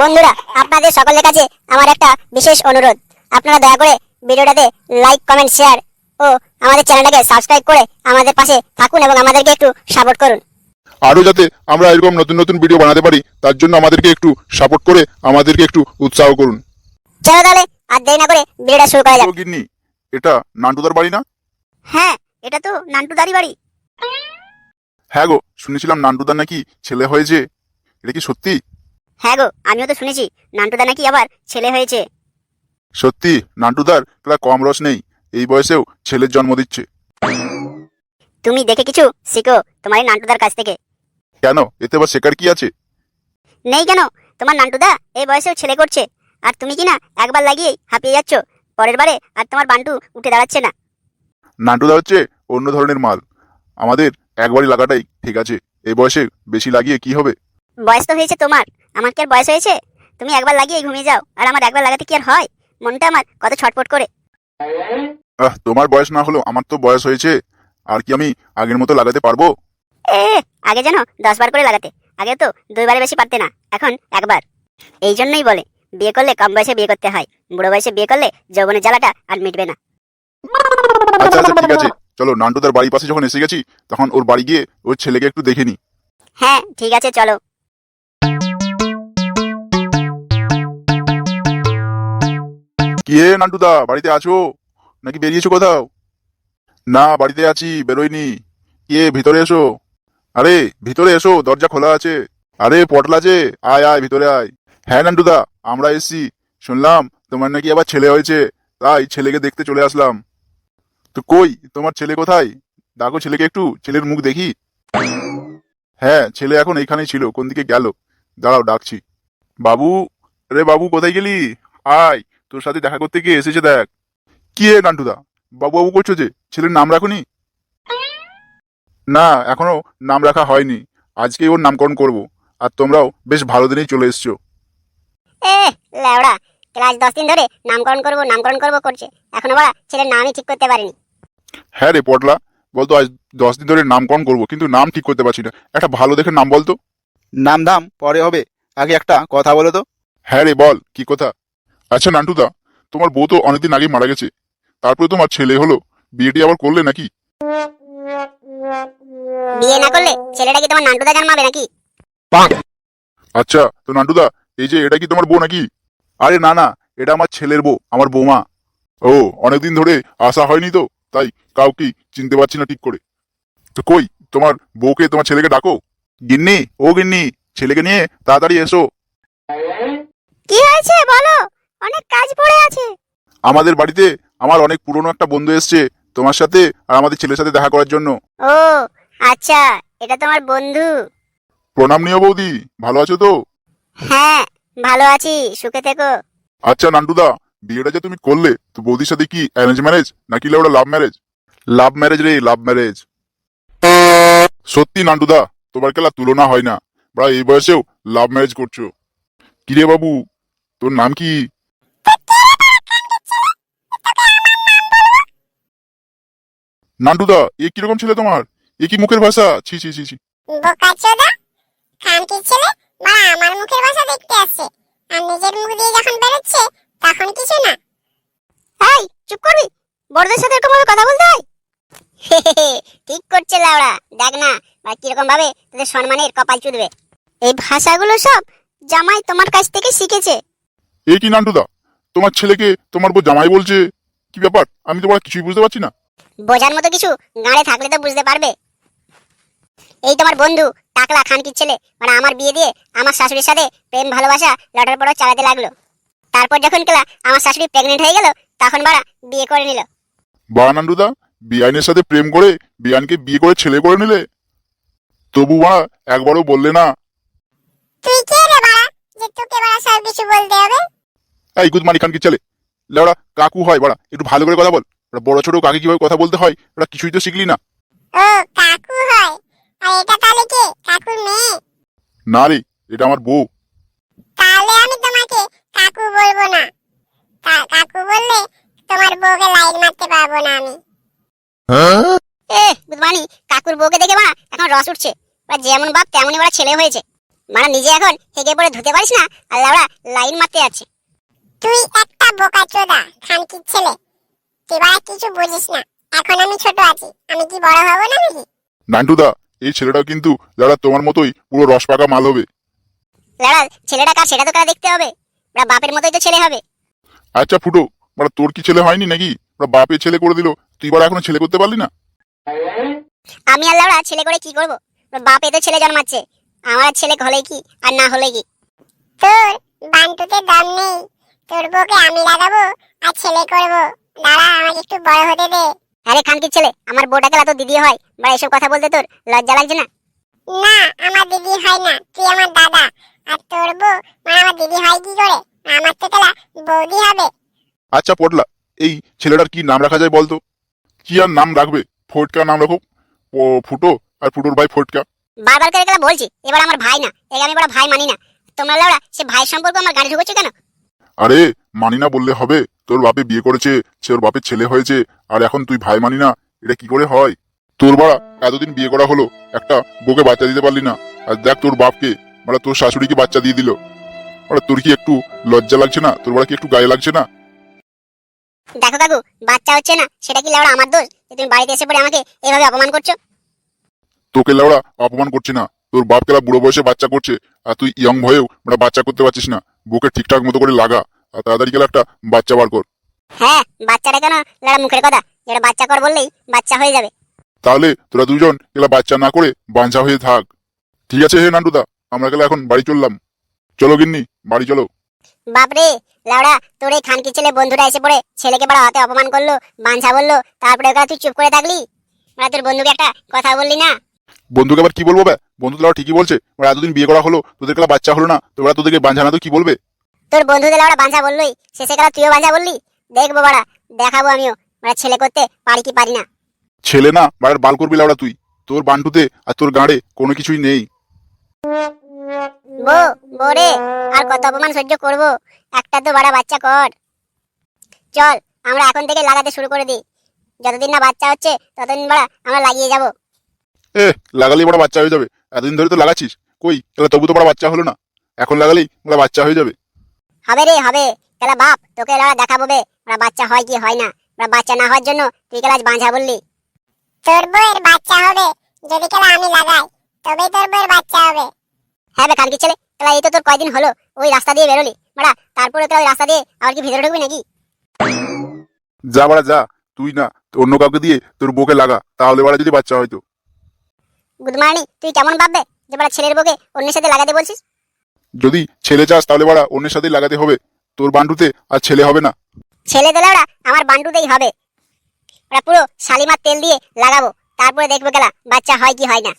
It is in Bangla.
বন্ধুরা আপনাদের সকলের কাছে আমার একটা বিশেষ অনুরোধ। আপনারা দয়া করে ভিডিওটাতে লাইক কমেন্ট শেয়ার ও আমাদের চ্যানেলটাকে সাবস্ক্রাইব করে আমাদের পাশে থাকুন এবং আমাদেরকে একটু সাপোর্ট করুন। আরও যাতে আমরা এরকম নতুন নতুন ভিডিও বানাতে পারি তার জন্য আমাদেরকে একটু সাপোর্ট করে আমাদেরকে একটু উৎসাহ করুন। চলো তাহলে আর দেরি না করে ভিডিওটা শুরু করা যাক। গিন্নি এটা নান্টুদার বাড়ি না? হ্যাঁ এটা তো নান্টুদারি বাড়ি। হ্যাঁ গো শুনেছিলাম নান্টুদার নাকি ছেলে হয়েছে। এটা কি সত্যি? হ্যাঁ গো আমিও তো শুনেছি। নান্টুদা নাকি আবার ছেলে হয়েছে। সত্যি? নান্টুদার প্রায় কম রস নেই। এই বয়সেও ছেলের জন্ম দিচ্ছে। তুমি দেখে কিছু শিখো তোমার এই নান্টুদার কাছ থেকে। কেন? এতে আবার শেখার কি আছে? নেই কেন? তোমার নান্টুদা এই বয়সেও ছেলে করছে। আর তুমি কি না একবার লাগিয়ে হাঁপিয়ে যাচ্ছ? পরের বারে আর তোমার বান্টু উঠে দাঁড়াচ্ছে না। নান্টুদা হচ্ছে অন্য ধরনের মাল। আমাদের একবারই লাগাটাই ঠিক আছে? এই বয়সে বেশি লাগিয়ে কি হবে? বয়স তো হয়েছে তোমার। আমার কি আর বয়স হয়েছে? তুমি একবার লাগিয়ে ঘুমিয়ে যাও আর আমার একবার লাগাতে কি আর হয়? মনটা আমার কত ছটফট করে। আহ তোমার বয়স না হলেও আমার তো বয়স হয়েছে। আর কি আমি আগের মতো লাগাতে পারব? এ আগে যেন দশ বার করে লাগাতে। আগে তো দুইবারে বেশি পারতে না এখন একবার। এই জন্যই বলে বিয়ে করলে কম বয়সে বিয়ে করতে হয়। বুড়ো বয়সে বিয়ে করলে যৌবনের জ্বালাটা আর মিটবে না। আচ্ছা আচ্ছা ঠিক আছে। চলো নান্টুদার বাড়ির পাশে যখন এসে গেছি তখন ওর বাড়ি গিয়ে ওর ছেলেকে একটু দেখে নি। হ্যাঁ ঠিক আছে চলো। কি হে নান্টুদা বাড়িতে আছো? নাকি বেরিয়েছো কোথাও? না বাড়িতে আছি বেরোয়নি কে ভিতরে এসো। আরে ভিতরে এসো দরজা খোলা আছে। আরে পটলা যে আয় আয় ভিতরে আয়। হ্যাঁ নান্টুদা আমরা এসছি। শুনলাম তোমার নাকি আবার ছেলে হয়েছে। তাই ছেলেকে দেখতে চলে আসলাম। তো কই? তোমার ছেলে কোথায়? ডাকো ছেলেকে একটু ছেলের মুখ দেখি। হ্যাঁ ছেলে এখন এইখানেই ছিল, কোন দিকে গেল? দাঁড়াও, ডাকছি। বাবু, রে বাবু, কোথায় গেলি? আয়, তোর সাথে দেখা করতে গিয়ে এসেছে দেখ। কি হে নান্টুদা বাবু বাবু করছ যে, ছেলের নাম রাখুনি? না, এখনও নাম রাখা হয়নি। আজকেই ওর নামকরণ করব, আর তোমরাও বেশ ভালো দিনেই চলে এসছো। এ, লেওড়া, ক্লাস দশ দিন ধরে নামকরণ করব নামকরণ করব করছে। এখনও বড়া ছেলের নামই ঠিক করতে পারিনি। হ্যাঁ রে পটলা বলতো আজ দশ দিন ধরে নামকরণ করব কিন্তু নাম ঠিক করতে পারছি না। একটা ভালো দেখে নাম বলতো। নাম দাম পরে হবে। আগে একটা কথা বলো তো। হ্যাঁ রে বল কি কথা? আচ্ছা নান্টুদা তোমার বউ তো অনেকদিন আগে মারা গেছে। তারপরে তোমার ছেলে হলো বিয়েটি আবার করলে নাকি? বিয়ে না করলে ছেলেটা কি তোমার নান্টুদা জন্মাবে নাকি? আচ্ছা তো নান্টুদা এই যে এটা কি তোমার বউ নাকি? আরে না না এটা আমার ছেলের বউ আমার বৌমা। ও অনেকদিন ধরে আসা হয়নি তো? তাই কাউকে চিনতে পারছি না ঠিক করে। তো কই তোমার বউকে তোমার ছেলেকে ডাকো? গিন্নি ও গিন্নি ছেলেকে নিয়ে তাড়াতাড়ি এসো। কি হয়েছে বলো? অনেক কাজ পড়ে আছে। আমাদের বাড়িতে আমার অনেক পুরনো একটা বন্ধু এসছে তোমার সাথে আর আমাদের ছেলের সাথে দেখা করার জন্য। ও আচ্ছা এটা তোমার বন্ধু। প্রণাম নিও বৌদি ভালো আছো তো? হ্যাঁ ভালো আছি সুখে থেকো। আচ্ছা নান্টুদা বিয়েটা যে তুমি করলে, তো বৌদির সাথে কি অ্যারেঞ্জ ম্যারেজ নাকি ওটা লাভ ম্যারেজ লাভ ম্যারেজ রে লাভ ম্যারেজ সত্যি নান্টুদা, তোমার খেলা তুলনা হয় না। বা এই বয়সেও লাভ ম্যারেজ করছ। কিরে বাবু, তোর নাম কি? নান্টুদা, এ কীরকম ছেলে তোমার? এ কি মুখের ভাষা? ছি ছি ছি ছি। আমার মুখের ভাষা দেখতে আসছে। আর নিজের মুখ দিয়ে যখন বেরোচ্ছে তখন কিছু না এই চুপ করবি? বড়দের সাথে এরকম ভাবে কথা বলতে হয়? ঠিক করছে লাউড়া। দেখ না বা কীরকম ভাবে তোদের সম্মানের কপাল চুদবে এই ভাষাগুলো সব জামাই তোমার কাছ থেকে শিখেছে। এ কি নান্টুদা? তোমার ছেলেকে তোমার বউ জামাই বলছে? কি ব্যাপার? আমি তো বড় কিছুই বুঝতে পারছি না। বোঝার মতো কিছু গাঁড়ে থাকলে তো বুঝতে পারবে। এই তোমার বন্ধু টাকলা খানকির ছেলে মানে আমার বিয়ে দিয়ে আমার শাশুড়ির সাথে প্রেম ভালোবাসা লটার পড়ো চালাতে লাগল। তারপর যখন কেলা আমার শাশুড়ি প্রেগনেন্ট হয়ে গেল তখন বাড়া বিয়ে করে নিল। বা নান্টুদা বিয়ানের সাথে প্রেম করে বিয়ানকে বিয়ে করে ছেলে করে নিলে? তবু বাড়া একবারও বললে না। তুই কে রে বাড়া? যে তোকে বাড়া সব কিছু বলতে হবে? এই গুদমানি খান কি ছেলে লেওড়া কাকু হয় বাড়া একটু ভালো করে কথা বল। বড় ছোট কাকে কীভাবে কথা বলতে হয় ওরা কিছুই তো শিখলি না। ও কাকু হয়? আর এটা তাহলে কে? কাকুর মেয়ে? না রে এটা আমার বউ। তাহলে আমি তোমাকে কাকু বলব না। কাকু বললে তোমার বউকে লাইন মারতে পারব না আমি। এ বুধবানি কাকুর বউকে দেখে বাড়া এখন রস উঠছে। বা যেমন বাপ তেমনই বাড়া ছেলে হয়েছে। মানে নিজে এখন হেগে পড়ে ধুতে পারিস না আর লাউড়া লাইন মারতে আছে তুই একটা বোকা চোদা খানকির ছেলে। তুই বাড়া কিছু বুঝিস না। এখন আমি ছোট আছি আমি কি বড় হব না নাকি? নান্টুদা এই ছেলেটাও কিন্তু যারা তোমার মতোই পুরো রস পাকা মাল হবে। লাউড়া ছেলেটা কার সেটা তো কারা দেখতে হবে? ওরা বাপের মতোই তো ছেলে হবে। আচ্ছা ফুটো মানে তোর কি ছেলে হয়নি নাকি? ওরা বাপে ছেলে করে দিল তুই বারা এখনও ছেলে করতে পারলি না? আমি আর লাউড়া ছেলে করে কি করব? ওর বাপে তো ছেলে জন্মাচ্ছে। আমার ছেলে হলে কি আর না হলে কি? তোর বান্টুতে দম নেই। তোর বউকে আমি লাগাবো আর ছেলে করব। দাঁড়া আমাকে একটু বড় হতে দে। আরে খানকির ছেলে আমার বউটাকে তো দিদি হয় বা এসব কথা বলতে তোর লজ্জা লাগছে না? না আমার দিদি হয় না তুই আমার দাদা। আর তোর বউ মানে আমার দিদি হয় কি করে? আমার তো তাহলে বৌদি হবে। আচ্ছা পটলা এই ছেলেটার কি নাম রাখা যায় বলতো? কি আর নাম রাখবে? ফটকা নাম রাখো ও ফুটো আর ফুটোর ভাই ফটকা। বারবার করে গেলাম বলছি? এবার আমার ভাই না একে আমি বড় ভাই মানি না। তোমরা লাউড়া সে ভাই সম্পর্ক আমার গাড়ি ঢুকেছো কেন? আরে মানি না বললে হবে। তোর বাপে বিয়ে করেছে সে ওর বাপের ছেলে হয়েছে আর এখন তুই ভাই মানি না এটা কি করে হয়? তোর বাড়া এতদিন বিয়ে করা হলো একটা বউকে বাচ্চা দিতে পারলি না। আর দেখ তোর বাপকে মানে তোর শাশুড়িকে বাচ্চা দিয়ে দিল? মানে তোর কি একটু লজ্জা লাগছে না? তোর বাড়া কি একটু গায়ে লাগছে না? দেখো কাকু বাচ্চা হচ্ছে না সেটা কি লাউড়া আমার দোষ? যে তুমি বাড়িতে এসে পড়ে আমাকে এভাবে অপমান করছ? তোকে লাউড়া অপমান করছে না। তোর বাপ কেলা বুড়ো বয়সে বাচ্চা করছে আর তুই ইয়ং হয়েও মানে বাচ্চা করতে পারছিস না। বুকে ঠিকঠাক মতো করে লাগা আর তাড়াতাড়ি গেলে একটা বাচ্চা বার কর। হ্যাঁ বাচ্চাটা কেন? লাউড়া মুখের কথা। যেটা বাচ্চা কর বললেই বাচ্চা হয়ে যাবে। তাহলে তোরা দুজন এলা বাচ্চা না করে বাঞ্ছা হয়ে থাক। ঠিক আছে হে নান্টুদা? আমরা গেলে এখন বাড়ি চললাম। চলো গিন্নি বাড়ি চলো। বাপরে লাউড়া তোর এই খানকি ছেলে বন্ধুরা এসে পড়ে ছেলেকে বড় হাতে অপমান করল বাঞ্ছা বলল তারপরে ওরা তুই চুপ করে থাকলি? মানে তোর বন্ধুকে একটা কথা বললি না? বন্ধুকে আবার কি বলব ব্যা বন্ধু তোরা ঠিকই বলছে ওরা এতদিন বিয়ে করা হলো তোদের গেলা বাচ্চা হলো না তোরা তোদেরকে বাঞ্ছা না তো কি বলবে? তোর বন্ধুদের লাউড়া বাঞ্ছা বললোই শেষে গেলা তুইও বাঞ্ছা বললি? দেখব বাড়া দেখাবো আমিও মানে ছেলে করতে পারি কি পারি না? ছেলে না বাড়ার বাল করবি লাউড়া তুই তোর বান্টুতে আর তোর গাঁড়ে কোনো কিছুই নেই। বো বোরে আর কত অপমান সহ্য করব? একটা তো বড় বাচ্চা কর। চল আমরা এখন থেকে লাগাতে শুরু করে দিই। যতদিন না বাচ্চা হচ্ছে ততদিন বড়া আমরা লাগিয়ে যাব। এ লাগালেই বড় বাচ্চা হয়ে যাবে। এতদিন ধরে তো লাগাচ্ছিস। কই তাহলে তবু তো বড় বাচ্চা হলো না। এখন লাগালেই বড় বাচ্চা হয়ে যাবে। হবে রে হবে। কেলা বাপ তোকে লড়া দেখাবো বে ওরা বাচ্চা হয় কি হয় না। ওরা বাচ্চা না হওয়ার জন্য তুই কেলা আজ বাঁঝা বললি। তোর বউয়ের বাচ্চা হবে যদি কেলা আমি লাগাই। তবেই তোর বউয়ের বাচ্চা হবে। হ্যাঁ বে কালকে ছেলে কেলা এই তো তোর কয়দিন হলো ওই রাস্তা দিয়ে বেরোলি। বড়া তারপরে ওই রাস্তা দিয়ে আবার কি ভিতরে ঢুকবি নাকি? যা বাড়া যা। তুই না অন্য কাউকে দিয়ে তোর বউকে লাগা। তাহলে বাড়া যদি বাচ্চা হয়তো গুড মর্নিং তুই কেমন ভাববে যে বড়া ছেলের বউকে অন্যের সাথে লাগাতে বলছিস? যদি ছেলে চাস তাহলে বাড়া অন্যের সাথেই লাগাতে হবে। তোর বান্টুতে আর ছেলে হবে না। ছেলে দিলে ওরা আমার বান্টুতেই হবে। ওরা পুরো শালিমার তেল দিয়ে লাগাবো। তারপরে দেখব গেলা বাচ্চা হয় কি হয় না।